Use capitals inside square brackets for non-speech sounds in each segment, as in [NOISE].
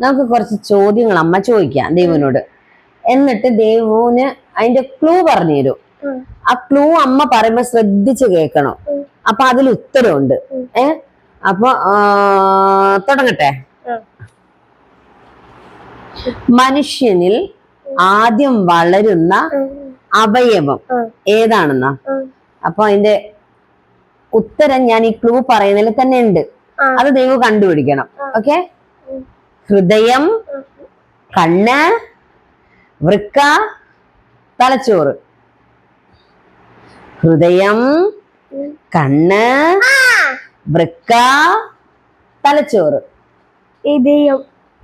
നമുക്ക് കുറച്ച് ചോദ്യങ്ങൾ അമ്മ ചോദിക്കാം ദേവുവിനോട് എന്നിട്ട് ദേവുവിന് അതിന്റെ ക്ലൂ പറഞ്ഞു തരും. ആ ക്ലൂ അമ്മ പറയുമ്പോ ശ്രദ്ധിച്ച് കേൾക്കണം. അപ്പൊ അതിൽ ഉത്തരവുണ്ട് ഏ? അപ്പൊ തുടങ്ങട്ടെ. മനുഷ്യനിൽ ആദ്യം വളരുന്ന അവയവം. ഏതാണെന്നാ. അപ്പൊ അതിന്റെ ഉത്തരം ഞാൻ ഈ ക്ലൂ പറയുന്നതിൽ തന്നെ ഉണ്ട്. അത് ദൈവം കണ്ടുപിടിക്കണം. ഓക്കെ. ഹൃദയം. കണ്ണ് വൃക്ക തലച്ചോറ്. ഹൃദയം. കണ്ണ് വൃക്ക തലച്ചോറ്.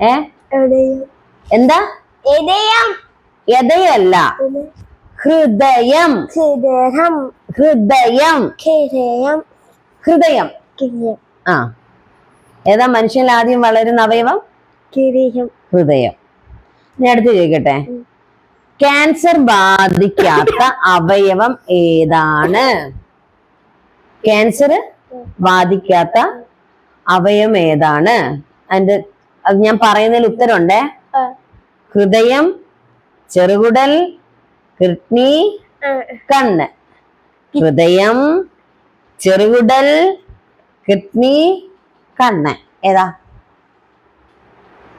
ഏ? എന്താ? എതയല്ല. ഹൃദയം. ഹൃദയം. ഹൃദയം. ഹൃദയം. ഹൃദയം. ആ. ഏതാ മനുഷ്യനിൽ ആദ്യം വളരുന്ന അവയവം? ഹൃദയം. ഞാൻ അടുത്ത് ചോദിക്കട്ടെ. ക്യാൻസർ ബാധിക്കാത്ത [LAUGHS] അവയവം ഏതാണ്? ക്യാൻസർ ബാധിക്കാത്ത അവയവം ഏതാണ്? അതിന്റെ അത് ഞാൻ പറയുന്നതിൽ ഉത്തരമുണ്ടേ? ഹൃദയം ചെറുകുടൽ കിഡ്നി കണ്ണ്. ഹൃദയം ചെറുകുടൽ കിഡ്നി കണ്ണ്. ഏതാ?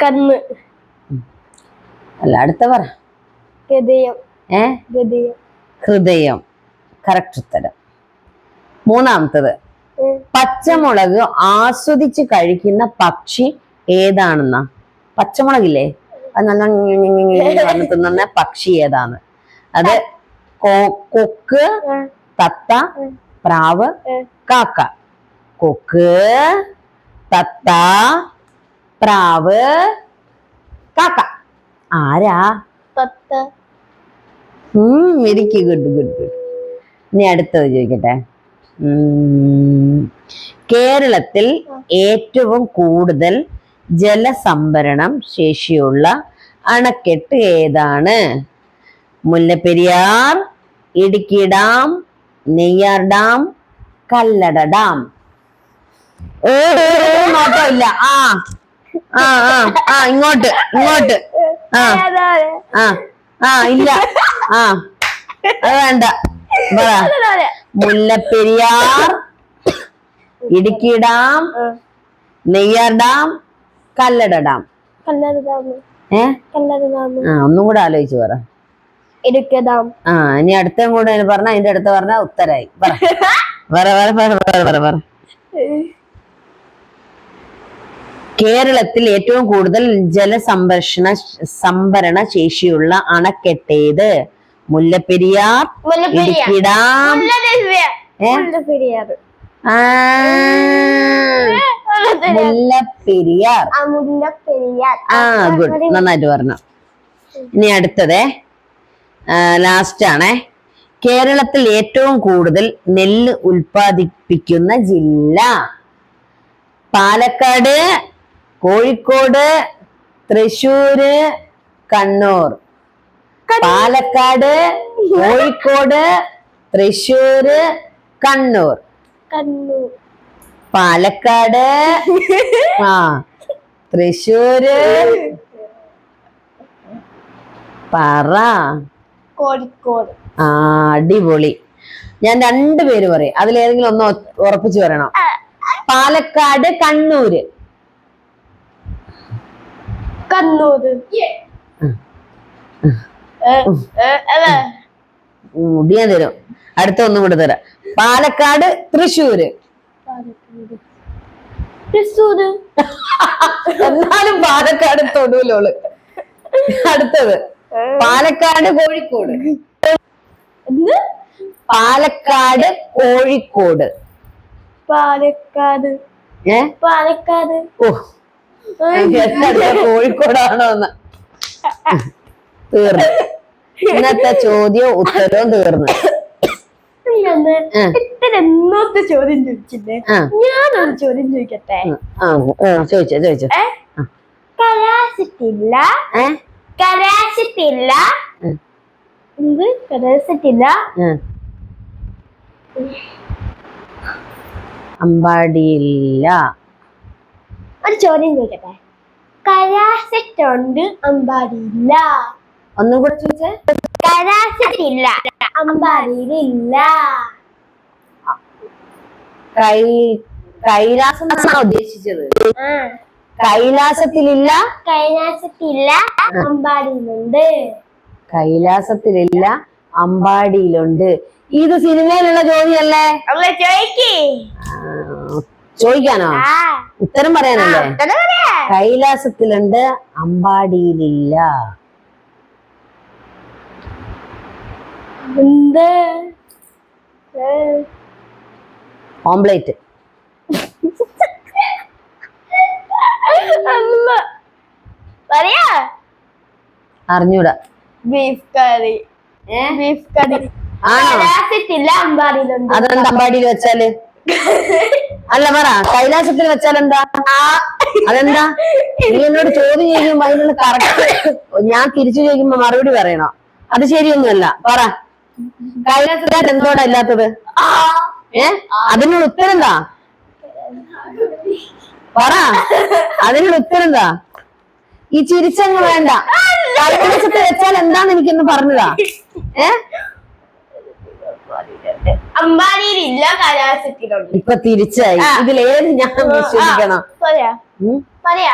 കണ്ണ്. അല്ല അടുത്ത പറ. ഹൃദയം. ഏ? ഹൃദയം. ഹൃദയം. കറക്റ്റ് ഉത്തരം. മൂന്നാമത്തത്. പച്ചമുളക് ആസ്വദിച്ച് കഴിക്കുന്ന പക്ഷി ഏതാണെന്നാ? പച്ചമുളകില്ലേ? അത് നല്ല തിന്നുന്ന പക്ഷി ഏതാണ്? അത് കൊക്ക്. തത്ത പ്രാവ് കാക്ക. കൊക്ക് തത്ത പ്രാവ്. കാക്ക. ആരാ? തത്ത വെരിക്ക് ഗുഡ് ഗുഡ് ഗുഡ്. ഇനി അടുത്തത് ചോദിക്കട്ടെ. കേരളത്തിൽ ഏറ്റവും കൂടുതൽ ജലസംഭരണം ശേഷിയുള്ള അണക്കെട്ട് ഏതാണ്? Mullaperiyar Idukki dam Neyyar dam Kallada dam. ഓ നോട്ടമില്ല ആ ആ ആ ആ ഇങ്ങോട്ട് ഇങ്ങോട്ട്. ആ ആ ആ ഇല്ല. ആ അത് വേണ്ട? Mullaperiyar Idukki dam. Neyyar dam Kallada dam. ഏ? ആ ഒന്നും കൂടെ ആലോചിച്ച് പറ. ഇടുക്കി ഡാം. ആ ഇനി അടുത്ത കൂടെ പറഞ്ഞ അതിന്റെ അടുത്ത് പറഞ്ഞ ഉത്തരായി. പറ പറ പറ പറ പറ പറ. കേരളത്തിൽ ഏറ്റവും കൂടുതൽ ജലസംരക്ഷണ സംഭരണ ശേഷിയുള്ള അണക്കെട്ടേത് മുല്ലപ്പെരിയാർ. ഇടുക്കി ഡാം മുല്ലപ്പെരിയാർ. ആ, മുല്ലപ്പെരിയാർ. ആ ഗുഡ്. നന്നായിട്ട് പറഞ്ഞു. ഇനി അടുത്തതേ. ലാസ്റ്റ് ആണേ. കേരളത്തിൽ ഏറ്റവും കൂടുതൽ നെല്ല് ഉൽപാദിപ്പിക്കുന്ന ജില്ല. പാലക്കാട് കോഴിക്കോട് തൃശൂര് കണ്ണൂർ. പാലക്കാട് കോഴിക്കോട് തൃശൂര് കണ്ണൂർ. കണ്ണൂർ. പാലക്കാട് [LAUGHS] ആ തൃശൂര് പറ. കോഴിക്കോട്. ആ അടിപൊളി. ഞാൻ രണ്ടു പേര് പറയും. അതിലേതെങ്കിലും ഒന്ന് ഉറപ്പിച്ചു പറയണം. പാലക്കാട് കണ്ണൂര്. കണ്ണൂർ മുടിയാൻ തരും. അടുത്ത ഒന്നും കൂടെ തരാം. പാലക്കാട് തൃശ്ശൂര്. തൃശ്ശൂർ എന്നാലും പാലക്കാട് തൊടുവിലോൾ അടുത്തത്. പാലക്കാട് കോഴിക്കോട്. എന്ത്? പാലക്കാട് കോഴിക്കോട്. പാലക്കാട്. ഏ? പാലക്കാട്. ഓ കോഴിക്കോടാണോ എന്ന്. തീർന്നു. ഇന്നത്തെ ചോദ്യവും ഉത്തരവും തീർന്നു. ചോദ്യം ചോദിച്ചില്ലേ? ആ. ഞാനൊരു ചോദ്യം ചോദിക്കട്ടെ? ആ ആ, ചോദിച്ചോ ചോദിച്ചോ. ഏ? കലാശിട്ടില്ല ഏ? കലാശിട്ടില്ല ഉം. എന്ത്? കലാശിട്ടില്ല അമ്പാടിയില്ല. ഒരു ചോദ്യം ചോദിക്കട്ടെ? കരാസറ്റ് ഉണ്ട് അമ്പാടിയില്ല ഒന്നും കൂടെ ചോദിച്ചേ? കരാസറ്റ് ഇല്ല അമ്പാടിയിലില്ല കൈ കൈലാസം ഉദ്ദേശിച്ചത്. കൈലാസത്തിലില്ല? കൈലാസത്തില്ല അമ്പാടിയിലുണ്ട് കൈലാസത്തിലില്ല അമ്പാടിയിലുണ്ട് ഇത് സിനിമയിലുള്ള ജോലിയല്ലേ? ചോദിക്കേ ചോദിക്കാനോ? ഉത്തരം പറയാനല്ലേ? കൈലാസത്തിലുണ്ട് അമ്പാടിയിലില്ല. ഓംപ്ലേറ്റ്. പറയാ? അറിഞ്ഞൂടാ. Beef curry. Beef curry. അതെന്താ അമ്പാടിയിൽ വെച്ചാൽ? അല്ല പറ. കൈലാസത്തിൽ വെച്ചാൽ എന്താ? അതെന്താ? നീ എന്നോട് ചോദ്യം ചെയ്യുമ്പോ അതിനുള്ള കറക്റ്റ് ഞാൻ തിരിച്ചു ചോദിക്കുമ്പോ മറുപടി പറയണോ? അത് ശരിയൊന്നുമല്ല. പറ. കൈലാസത്തിൽ എന്തോടാ ഇല്ലാത്തത്? ഏ? അതിനുള്ള ഉത്തരം എന്താ? പറ. അതിനുള്ള ഉത്തരം എന്താ? ഈ ചിരിച്ചങ്ങ് വേണ്ട. കൈലാസത്തിൽ വെച്ചാൽ എന്താന്ന് എനിക്കൊന്ന് പറഞ്ഞതാ. ഏ അമ്പാടിയിലില്ല കരാസറ്റിലുണ്ട് ഇപ്പൊ തിരിച്ചായി. ഇതിലേത് ഞാൻ വിശ്വസിക്കണം? പറയാ? പറയാ.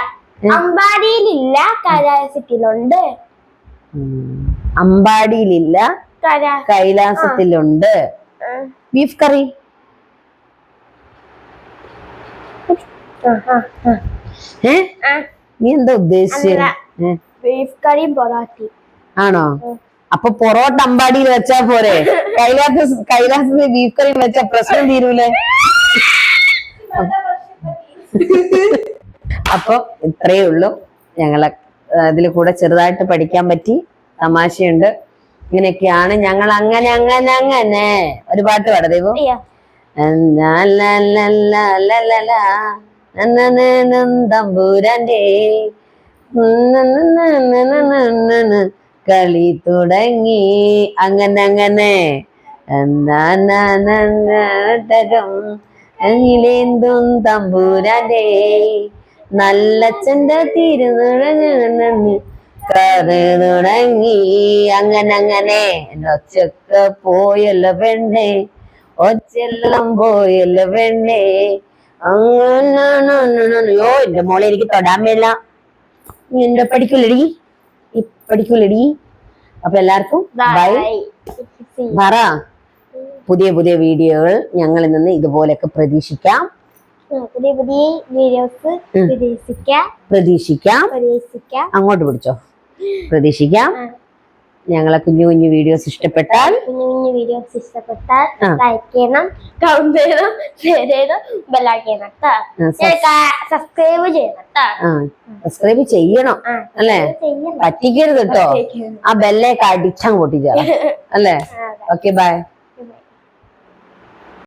അമ്പാടിയിലില്ല കലാസത്തിലുണ്ട്. അമ്പാടിയിലില്ല കൈലാസത്തിലുണ്ട് ബീഫ് കറി. നീ എന്താ ഉദ്ദേശിച്ചത്. ബീഫ് കറിയും പൊറാട്ടി ആണോ? അപ്പൊ പൊറോട്ട അമ്പാടിയിൽ വെച്ചാ പോരെ കൈലാസ കൈലാസത്തിൽ ബീഫ് കറി വെച്ചാ പ്രശ്നം തീരൂലേ അപ്പൊ ഇത്രയേ ഉള്ളൂ ഞങ്ങളെ അതിൽ കൂടെ ചെറുതായിട്ട് പഠിക്കാൻ പറ്റി തമാശയുണ്ട് ഇങ്ങനെയൊക്കെയാണ് ഞങ്ങൾ അങ്ങനെ അങ്ങനെ അങ്ങനെ ഒരു പാട്ട് പാട ദൈവം തമ്പൂരാന്റെ കളി തുടങ്ങി. അങ്ങനെ അങ്ങനെ. അങ്ങിലേന്തും തമ്പൂരാന്റെ. നല്ല ചെണ്ട തിരുനുഴഞ്ഞു കറി തുടങ്ങി. അങ്ങനെ അങ്ങനെ. ഒച്ചക്ക പോയല്ലോ പെണ്ണേ. ഒച്ചെല്ലാം പോയല്ലോ പെണ്ണേ. അങ്ങനെ ഓ എന്റെ മോളെ എനിക്ക് തൊടാൻ മേല. എന്റെ പഠിക്കില്ലടി പഠിക്കൂലടി അപ്പൊ എല്ലാവർക്കും ബൈ. പറ. പുതിയ പുതിയ വീഡിയോകൾ ഞങ്ങളിൽ നിന്ന് ഇതുപോലെയൊക്കെ പ്രതീക്ഷിക്കാം. പുതിയ പുതിയ വീഡിയോസ്. പ്രതീക്ഷിക്കാം. പ്രതീക്ഷിക്കാം. പ്രതീക്ഷിക്കാം. അങ്ങോട്ട് പിടിച്ചോ. പ്രതീക്ഷിക്കാം. ഞങ്ങളെ കുഞ്ഞു കുഞ്ഞു വീഡിയോസ് ഇഷ്ടപ്പെട്ടാൽ കുഞ്ഞു കുഞ്ഞു വീഡിയോസ് ഇഷ്ടപ്പെട്ടാൽ. ലൈക്ക് ചെയ്യണം കമന്റ് ചെയ്യണം ഷെയർ ചെയ്യണം ബെല്ലാക്ക് ചെയ്യണം സബ്സ്ക്രൈബ് ചെയ്യണം സബ്സ്ക്രൈബ് ചെയ്യണം അല്ലേ? പറ്റിക്കരുത് കേട്ടോ. ആ ബെല്ലേക്ക് അടിച്ചാൽ പൊട്ടിച്ചാ അല്ലേ? [LAUGHS] Okay bye